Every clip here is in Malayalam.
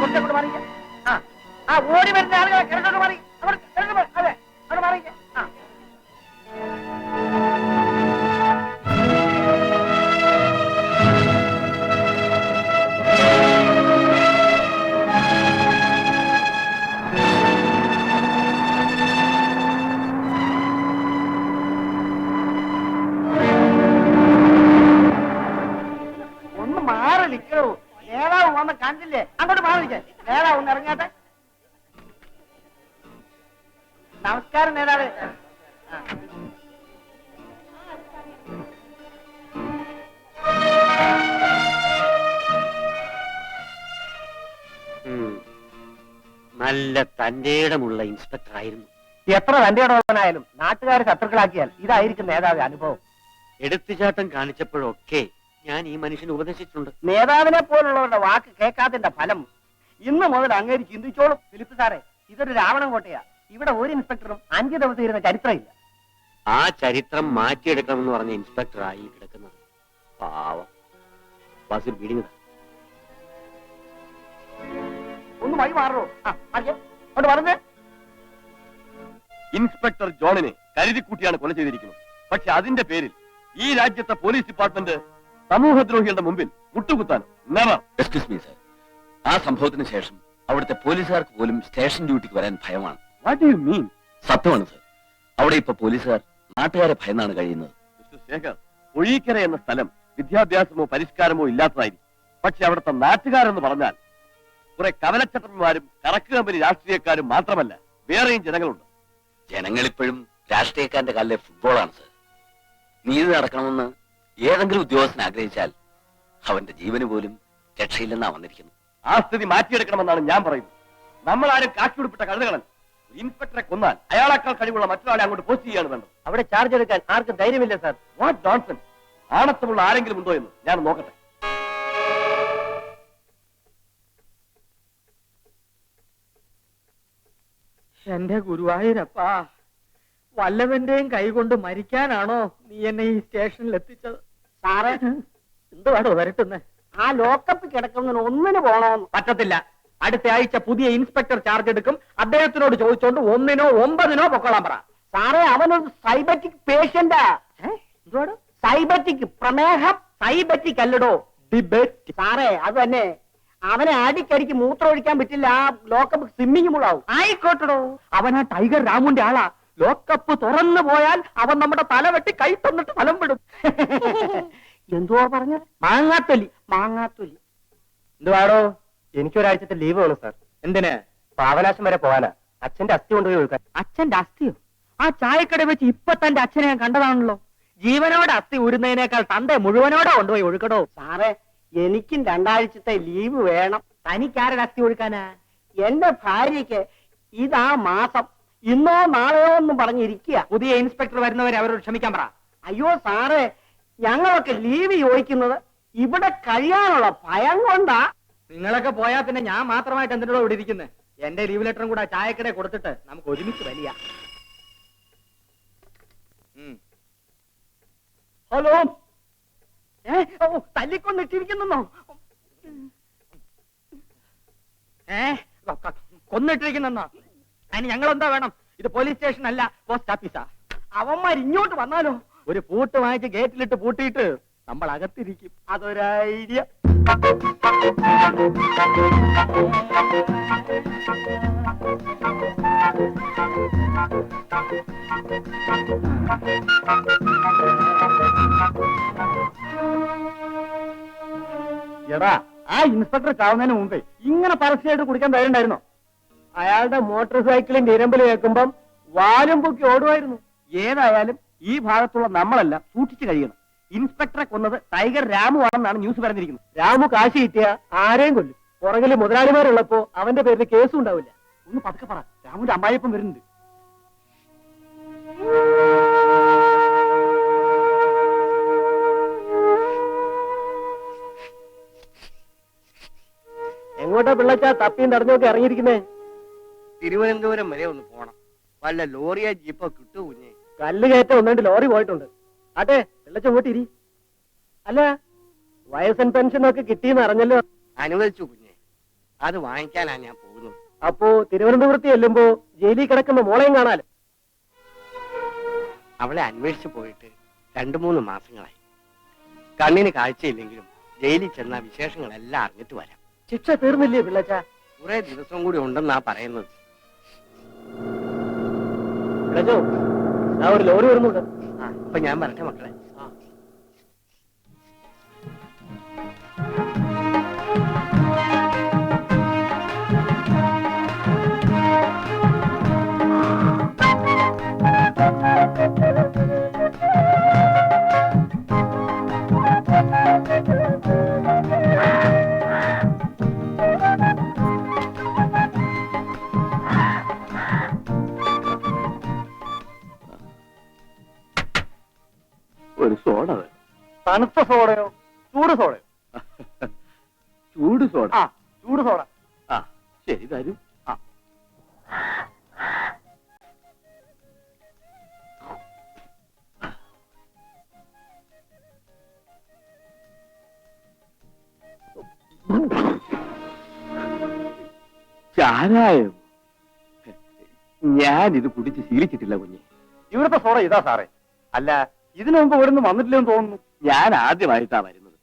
Vamos, vamos. നല്ല തന്റേടമുള്ള ഇൻസ്പെക്ടർ ആയിരുന്നു എത്ര തന്റെ ഇടവനായാലും നാട്ടുകാരെ ശത്രുക്കളാക്കിയാൽ ഇതായിരിക്കും നേതാവ് അനുഭവം. എടുത്തുചാട്ടം കാണിച്ചപ്പോഴൊക്കെ ഞാൻ ഈ മനുഷ്യനെ ഉപദേശിച്ചിട്ടുണ്ട്. നേതാവിനെ പോലുള്ളവരുടെ വാക്ക് കേൾക്കാത്തതിന്റെ ഫലം ഇന്ന് മുതൽ അങ്ങേര് ചിന്തിച്ചോളും. ഫിലിപ്പ് സാറേ ഇതൊരു രാവണൻ കോട്ടയാ. ഇവിടെ ഒരു ഇൻസ്പെക്ടറും അഞ്ചു ദിവസം ഇരുന്ന ചരിത്രമില്ല. ആ ചരിത്രം മാറ്റിയെടുക്കണമെന്ന് പറഞ്ഞ ഇൻസ്പെക്ടർ ആയി കിടക്കുന്നത്. പാവം. ബസ്സിൽ പിടിഞ്ഞത് വഴി മാറോ ആ മാറിക്കേ. അങ്ങോട്ട് പറഞ്ഞേ. ഇൻസ്പെക്ടർ ജോണിനെ കരുതിക്കൂട്ടിയാണ് കൊല ചെയ്തിരിക്കുന്നത്. പക്ഷെ അതിന്റെ പേരിൽ ഈ രാജ്യത്തെ പോലീസ് ഡിപ്പാർട്ട്മെന്റ് സമൂഹദ്രോഹികളുടെ മുമ്പിൽ മുട്ടുകുത്താൻ എക്സ്ക്യൂസ് മീ? സർ ആ സംഭവത്തിന് ശേഷം അവിടുത്തെ പോലീസുകാർക്ക് പോലും സ്റ്റേഷൻ ഡ്യൂട്ടിക്ക് വരാൻ ഭയമാണ്. വാട്ട് യു മീൻ സത്യമാണ് സർ അവിടെ ഇപ്പൊ പോലീസുകാർ നാട്ടുകാരെ ഭയന്നാണ് കഴിയുന്നത്. മിസ്റ്റർ ശേഖർ ഒഴീക്കര എന്ന സ്ഥലം വിദ്യാഭ്യാസമോ പരിഷ്കാരമോ ഇല്ലാത്തതായിരിക്കും. പക്ഷെ അവിടുത്തെ നാട്ടുകാരെന്ന് പറഞ്ഞാൽ കുറെ കവലച്ചട്ടന്മാരും കറക്ക് കമ്പനി രാഷ്ട്രീയക്കാരും മാത്രമല്ല വേറെയും ജനങ്ങളുണ്ട്. ജനങ്ങൾ ഇപ്പോഴും രാഷ്ട്രീയക്കാരന്റെ കാലിലെ ഫുട്ബോളാണ് സർ നീതി നടക്കണമെന്ന് ഏതെങ്കിലും ഉദ്യോഗസ്ഥൻ ആഗ്രഹിച്ചാൽ അവന്റെ ജീവന് പോലും രക്ഷയില്ലെന്നാ വന്നിരിക്കുന്നു ആ സ്ഥിതി മാറ്റിയെടുക്കണമെന്നാണ് ഞാൻ പറയുന്നത്. നമ്മൾ ആരും കാക്കിയുടുപ്പിട്ട കഴുതകളൻ ഇൻസ്പെക്ടറെ കൊന്നാൽ അയാളെക്കാൾ കഴിവുള്ള മറ്റൊരാളെ അങ്ങോട്ട് പോസ്റ്റ് ചെയ്യാണ് വേണ്ടത്. അവിടെ ചാർജ് എടുക്കാൻ ആർക്കും ധൈര്യമില്ല സാർ വാട്ട് ഡോൺസൺ ആണത്തമുള്ള ആരെങ്കിലും ഉണ്ടോ എന്ന് ഞാൻ നോക്കട്ടെ. എന്റെ ഗുരുവായൂരപ്പാ വല്ലവന്റെയും കൈകൊണ്ട് മരിക്കാനാണോ നീ എന്നെ ഈ സ്റ്റേഷനിൽ എത്തിച്ചത്? സാറേ എന്തുവാടോ വരട്ടുന്നേ? ആ ലോക്കപ്പ് കിടക്കുന്നതിന് ഒന്നിന് പോണോന്ന്. പറ്റത്തില്ല. അടുത്ത ആഴ്ച പുതിയ ഇൻസ്പെക്ടർ ചാർജ് എടുക്കും. അദ്ദേഹത്തിനോട് ചോദിച്ചോണ്ട് ഒന്നിനോ ഒമ്പതിനോ പൊക്കോളാൻ പറ. സാറേ അവനൊരു സൈബറ്റിക് പേഷ്യന്റാ. എന്തുവാടോ? സൈബറ്റിക് പ്രമേഹം. സൈബറ്റിക് അല്ലടോ. ഡിബേറ്റ്. സാറേ അത് തന്നെ. അവനെ അടിക്കടിക്ക് മൂത്രം ഒഴിക്കാൻ പറ്റില്ല. ആ ലോക്കപ്പ് സ്വിമ്മിങ് മുളാവും ആയിക്കോട്ടടോ. അവൻ ആ ടൈഗർ രാമുന്റെ ആളാ. ലോക്കപ്പ് തുറന്നു പോയാൽ അവൻ നമ്മുടെ തല വെട്ടി കൈ തന്നിട്ട് ഫലം വിടും. എന്തുവാ പറഞ്ഞത്? മാങ്ങാത്തൊലി. മാങ്ങാത്തൊലി. എന്തുവാടോ? എനിക്കൊരാഴ്ചത്തെ ലീവ് വേണം സാർ എന്തിന്? പാവനാശം വരെ പോവാനാ അച്ഛന്റെ അസ്ഥി കൊണ്ടുപോയി ഒഴുക്കാൻ. അച്ഛന്റെ അസ്ഥിയോ? ആ ചായക്കട വെച്ച് ഇപ്പൊ തന്റെ അച്ഛനെ ഞാൻ കണ്ടതാണല്ലോ. ജീവനോടെ അസ്ഥി ഉരുന്നതിനേക്കാൾ തന്റെ മുഴുവനോടെ കൊണ്ടുപോയി ഒഴുക്കടോ. സാറേ എനിക്കും രണ്ടാഴ്ചത്തെ ലീവ് വേണം. തനിക്കാരുടെ അസ്ഥി ഒഴുക്കാനാ? എന്റെ ഭാര്യയ്ക്ക് ഇതാ മാസം ഇന്നോ നാളെയോ എന്നും പറഞ്ഞിരിക്കുക. പുതിയ ഇൻസ്പെക്ടർ വരുന്നവരെ അവരോട് ക്ഷമിക്കാൻ പറ. അയ്യോ സാറേ ഞങ്ങളൊക്കെ ലീവ് ചോദിക്കുന്നത് ഇവിടെ കഴിയാനുള്ള ഭയം കൊണ്ടാ. നിങ്ങളൊക്കെ പോയാൽ പിന്നെ ഞാൻ മാത്രമായിട്ട് എന്തിനോ ഇവിടെ ഇരിക്കുന്നത് എന്റെ ലീവ് ലെറ്ററും കൂടെ ആ ചായക്കടയിൽ കൊടുത്തിട്ട് നമുക്ക് ഒരുമിച്ച് വലിയ. ഹലോ. ഏ? ഓ തല്ലിക്കൊന്നിട്ടിരിക്കുന്നോ ഏ കൊന്നിട്ടിരിക്കുന്നെന്നോ? അതിന് ഞങ്ങൾ എന്താ വേണം? ഇത് പോലീസ് സ്റ്റേഷൻ അല്ല പോസ്റ്റ് ഓഫീസാ. അവന്മാർ ഇങ്ങോട്ട് വന്നാലോ? ഒരു പൂട്ട് വാങ്ങിച്ച് ഗേറ്റിലിട്ട് പൂട്ടിയിട്ട് നമ്മൾ അകത്തിരിക്കും അതൊരു ഐഡിയ. എടാ ആ ഇൻസ്പെക്ടർ ചാവുന്നതിന് മുമ്പേ ഇങ്ങനെ പരസ്യമായിട്ട് കുടിക്കാൻ തരണ്ടായിരുന്നോ അയാളുടെ മോട്ടോർ സൈക്കിളിന്റെ ഇരമ്പിൽ കേൾക്കുമ്പം വാലും പൊക്കി ഓടുമായിരുന്നു. ഏതായാലും ഈ ഭാഗത്തുള്ള നമ്മളെല്ലാം സൂക്ഷിച്ചു കഴിയണം. ഇൻസ്പെക്ടറെ കൊന്നത് ടൈഗർ രാമു ആണെന്നാണ് ന്യൂസ് പറഞ്ഞിരിക്കുന്നത്. രാമു കാശ് കിട്ടിയ ആരെയും കൊല്ലും. പുറകിൽ മുതലാളിമാരുള്ളപ്പോ അവന്റെ പേരിൽ കേസും ഉണ്ടാവില്ല. ഒന്ന് പതുക്കെ പറ. രാമുവിന്റെ അമ്മായിപ്പം വരുന്നുണ്ട്. എങ്ങോട്ടാ പിള്ളച്ച തപ്പിയും തടഞ്ഞൊക്കെ ഇറങ്ങിയിരിക്കുന്നേ? തിരുവനന്തപുരം വരെ ഒന്ന് പോണം. വല്ല ലോറിയോ ജീപ്പോ കിട്ടു കുഞ്ഞെ? കല്ല് കയറ്റ ഒന്നുണ്ട് ലോറി പോയിട്ടുണ്ട്. അതെ പിള്ളച്ച ഇരി. അല്ല വയസ്സൻ പെൻഷൻ ഒക്കെ കിട്ടിയെന്ന് അറിഞ്ഞല്ലോ. അനുവദിച്ചു കുഞ്ഞേ. അത് വാങ്ങിക്കാനാ ഞാൻ പോകുന്നത്. അപ്പോ തിരുവനന്തപുരത്ത് ചെല്ലുമ്പോ ജയിലിൽ കിടക്കുന്ന മോളെയും കാണാലോ? അവളെ അന്വേഷിച്ചു പോയിട്ട് രണ്ടു മൂന്ന് മാസങ്ങളായി. കണ്ണിന് കാഴ്ചയില്ലെങ്കിലും ജയിലിൽ ചെന്ന വിശേഷങ്ങളെല്ലാം അറിഞ്ഞിട്ട് വരാം. ശിക്ഷ തീർന്നില്ലേ പിള്ളച്ച? കുറെ ദിവസം കൂടി ഉണ്ടെന്നാ പറയുന്നത്. പിള്ളച്ചോ ഒരു ലോറി വരുന്നുണ്ട്. ആ അപ്പൊ ഞാൻ വരട്ടെ മക്കളെ. ശരി തരും ചാരായം. ഞാൻ ഇത് കുടിച്ച് ശീലിച്ചിട്ടില്ല കുഞ്ഞെ. ഇവിടുത്തെ സോറ ഇതാ സാറേ. അല്ല ഇതിനു മുമ്പ് ഇവിടുന്ന് വന്നിട്ടില്ലെന്ന് തോന്നുന്നു. ഞാൻ ആദ്യമായിട്ടാ വരുന്നത്.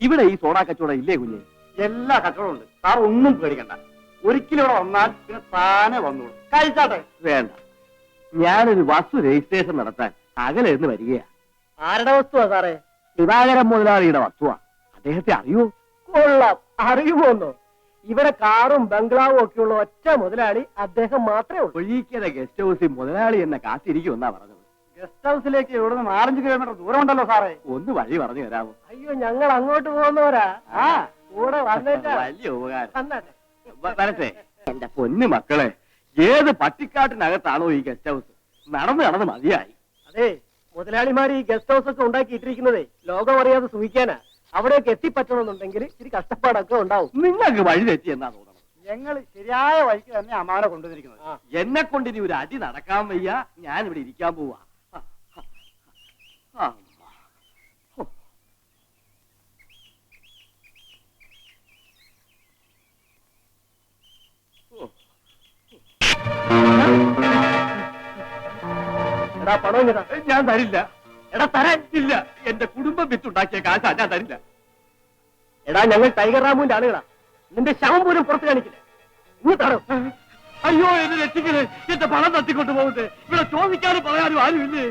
ഇവിടെ ഈ സോഡാ കച്ചവടം ഇല്ലേ കുഞ്ഞെ? എല്ലാ കച്ചവടവും ഉണ്ട്. സാർ ഒന്നും പേടിക്കണ്ട. ഒരിക്കലും ഇവിടെ വന്നാൽ പിന്നെ താനെ വന്നോളൂ. കഴിച്ചാട്ടെ? വേണ്ട. ഞാനൊരു വസ്തു രജിസ്ട്രേഷൻ നടത്താൻ അകലെ നിന്ന് വരികയാ. ആരുടെ വസ്തുവാ സാറേ? ദിവാകരൻ മുതലാളിയുടെ വസ്തുവാ. അദ്ദേഹത്തെ അറിയൂ? കൊള്ളാം. അറിയുമോന്നോ? ഇവിടെ കാറും ബംഗ്ലാവും ഒക്കെ ഉള്ള ഒറ്റ മുതലാളി അദ്ദേഹം മാത്രമേ ഉള്ളൂ. ഒഴിക്കര ഗസ്റ്റ് ഹൗസിൽ മുതലാളി എന്നെ കാത്തിരിക്കുമെന്നാ പറഞ്ഞത്. ഗസ്റ്റ് ഹൗസിലേക്ക് ഇവിടെ നിന്ന് നാലഞ്ച് കിലോമീറ്റർ ദൂരം ഉണ്ടല്ലോ സാറേ. ഒന്ന് വഴി പറഞ്ഞു തരാമോ? അയ്യോ ഞങ്ങൾ അങ്ങോട്ട് പോകുന്നവരാ. ആ. കൂടെ വലിയ ഉപകാരം. വരട്ടെ. എന്റെ പൊന്നു മക്കളെ ഏത് പട്ടിക്കാട്ടിനകത്താണോ ഈ ഗസ്റ്റ് ഹൗസ്? നടന്ന് നടന്ന് മതിയായി. അതെ മുതലാളിമാർ ഈ ഗസ്റ്റ് ഹൗസ് ഒക്കെ ഉണ്ടാക്കിയിട്ടിരിക്കുന്നതേ ലോകം അറിയാതെ സൂഹിക്കാനാ അവിടെയൊക്കെ എത്തിപ്പറ്റണമെന്നുണ്ടെങ്കിൽ ഇച്ചിരി കഷ്ടപ്പാടൊക്കെ ഉണ്ടാവും. നിങ്ങൾക്ക് വഴി തെറ്റി എന്നാ തോന്നണം ഞങ്ങൾ ശരിയായ വഴിക്ക് തന്നെ അമ്മാനെ കൊണ്ടുവന്നിരിക്കുന്നത്. എന്നെ കൊണ്ട് ഇനി ഒരു അടി നടക്കാൻ വയ്യ. ഞാൻ ഇവിടെ ഇരിക്കാൻ പോവാ. എടാ പണം ഞാൻ തരില്ല. എടാ തരാൻ ഇല്ല. എന്റെ കുടുംബം വിത്തുണ്ടാക്കിയ കാശ ഞാൻ തരില്ല. എടാ ഞങ്ങൾ ടൈഗർ റാമുവിന്റെ ആളുകളാ. നിന്റെ ശവം പോലും പുറത്ത് കാണിക്കില്ല. ഇനി തടോ അയ്യോ എന്നെ രക്ഷിക്കൽ. എന്റെ പണം തട്ടിക്കൊണ്ട് പോകുന്നത് ഇവിടെ ചോദിക്കാനും പറയാനും ആരുമില്ലേ?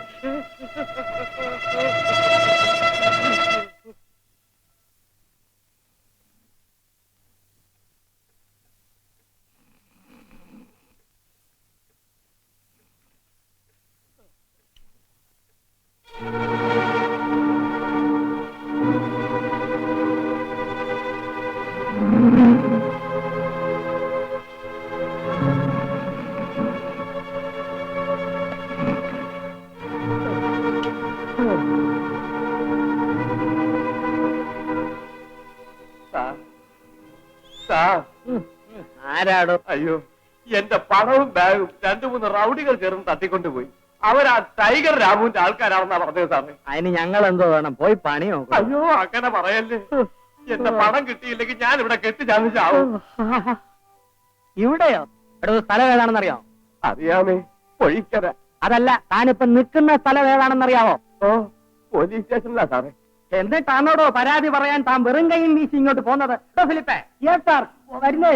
ആരാടോ? അയ്യോ എന്റെ പണവും ബാഗും രണ്ടു മൂന്ന് റൗഡികൾ ചേർന്ന് തട്ടിക്കൊണ്ടുപോയി. അവരാ ടൈഗർ രാമുവിന്റെ ആൾക്കാരാണെന്നാ പറഞ്ഞത് സാറേ അതിന് ഞങ്ങൾ എന്തോ വേണം? പോയി പണി അയ്യോ അങ്ങനെ പറയല്ലേ. എന്റെ പണം കിട്ടിയില്ലെങ്കിൽ ഞാൻ ഇവിടെ കെട്ടി ചാവും ഇവിടെയോ? ഇവിടെ സ്ഥലം ഏതാണെന്നറിയോ? അറിയാമേ പൊഴിക്കര അതല്ല താനിപ്പൊ നിൽക്കുന്ന സ്ഥലം ഏതാണെന്നറിയാവോ? ഓ പോലീസ് സ്റ്റേഷനിലാ സാറേ. എന്നിട്ടാണോടോ പരാതി പറയാൻ താൻ വെറും കയ്യിൽ വീശി ഇങ്ങോട്ട് പോന്നത്? ഫിലിപ്പേ യെസ് സാർ വരുന്നേ.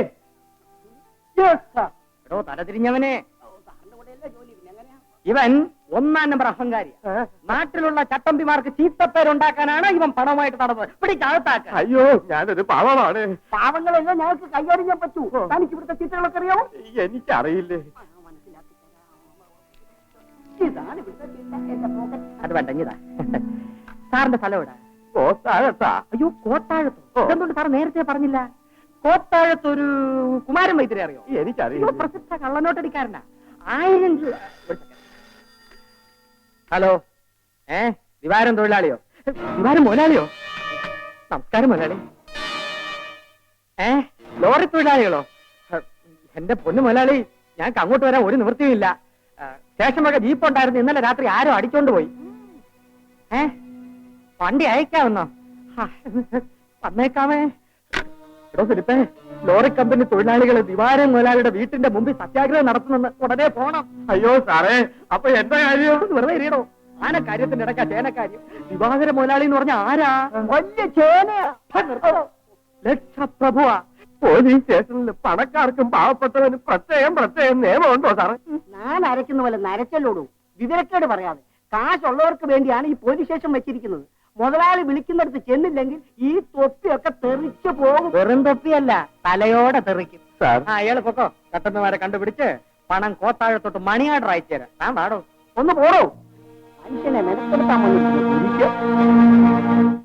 എടോ തല തിരിഞ്ഞവനെ ഇവൻ ഒന്നാം നമ്പർ അഹങ്കാരി. നാട്ടിലുള്ള ചട്ടമ്പിമാർക്ക് ചീത്തപ്പേരുണ്ടാക്കാനാണ് ഇവൻ പണവുമായിട്ട് നടന്നത്. പിടിക്കകത്താക്ക അയ്യോ ഞാനൊരു പാവമാണ്. പാവങ്ങളെല്ലാം ഞങ്ങൾക്ക് കൈകാര്യം ചെയ്യാൻ പറ്റൂ തനിക്ക് ഇവിടുത്തെ ചീറ്റകളൊക്കെ അറിയാമോ എനിക്കറിയില്ലേ. അത് വേണ്ട ഇതാ. സാറിന്റെ സ്ഥലം എവിടെ? കോത്താഴത്താ. അയ്യോ കോത്താഴത്തോ. എന്തുകൊണ്ട് സാർ നേരത്തെ പറഞ്ഞില്ല? കോത്താഴത്ത് ഒരു കുമാരൻ വൈദ്യരെ അറിയോ? എനിക്കറിയോ പ്രസിദ്ധ കള്ളനോട്ടടിക്കാരനാ. ആയിരം രൂപ. ഹലോ. ഏ? ദിവാരം തൊഴിലാളിയോ? ദിവാരം മുതലാളിയോ നമസ്കാരം മുതലാളി ഏ? ലോറി തൊഴിലാളികളോ? എന്റെ പൊന്നു മുതലാളി ഞങ്ങൾക്ക് അങ്ങോട്ട് വരാൻ ഒരു നിവൃത്തിയുമില്ല സ്റ്റേഷൻ വക ജീപ്പ് ഉണ്ടായിരുന്നു. ഇന്നലെ രാത്രി ആരോ അടിച്ചോണ്ട് പോയി. ഏ? വണ്ടി അയക്കാവുന്നോ? വന്നേക്കാമേ. ഫിലിപ്പേ ലോറി കമ്പനി തൊഴിലാളികൾ ദിവാരം മുതലാളിയുടെ വീട്ടിന്റെ മുമ്പിൽ സത്യാഗ്രഹം നടത്തുന്നെന്ന് ഉടനെ പോണം. അയ്യോ സാറേ അപ്പൊ എന്താ കാര്യം? വെറുതെ ഇരിയടോ. ആന കാര്യത്തിന്റെ ഇടയ്ക്കാ ചേനക്കാര്യം ദിവാകര മുതലാളി എന്ന് പറഞ്ഞ ആരാ? വലിയ ചേനയാ. ലക്ഷപ്രഭുവാ പോലീസ് സ്റ്റേഷനിൽ പണക്കാർക്കും പാവപ്പെട്ടവനും പ്രത്യേകം പ്രത്യേകം നിയമമുണ്ടോ സാറേ? ഞാൻ അരയ്ക്കുന്ന പോലെ നരച്ചല്ലോടൂ. വിവരക്കേട് പറയാതെ. കാശുള്ളവർക്ക് വേണ്ടിയാണ് ഈ പോലീസ് സ്റ്റേഷൻ വെച്ചിരിക്കുന്നത്. മുതലാളി വിളിക്കുന്നിടത്ത് ചെന്നില്ലെങ്കിൽ ഈ തൊപ്പിയൊക്കെ തെറിച്ചു പോകും. വെറും തൊപ്പിയല്ല തലയോടെ തെറിക്കും. സാർ. ആ അയാൾ പൊക്കോ. കട്ടന്മാരെ കണ്ടുപിടിച്ച് പണം കോത്താഴത്തോട്ട് മണി ഓർഡർ അയച്ചു തരാം. താൻ പാടോ ഒന്ന് പോടോ. മനുഷ്യനെ മെനപ്പെടുത്താൻ വന്നിരിക്കുന്നു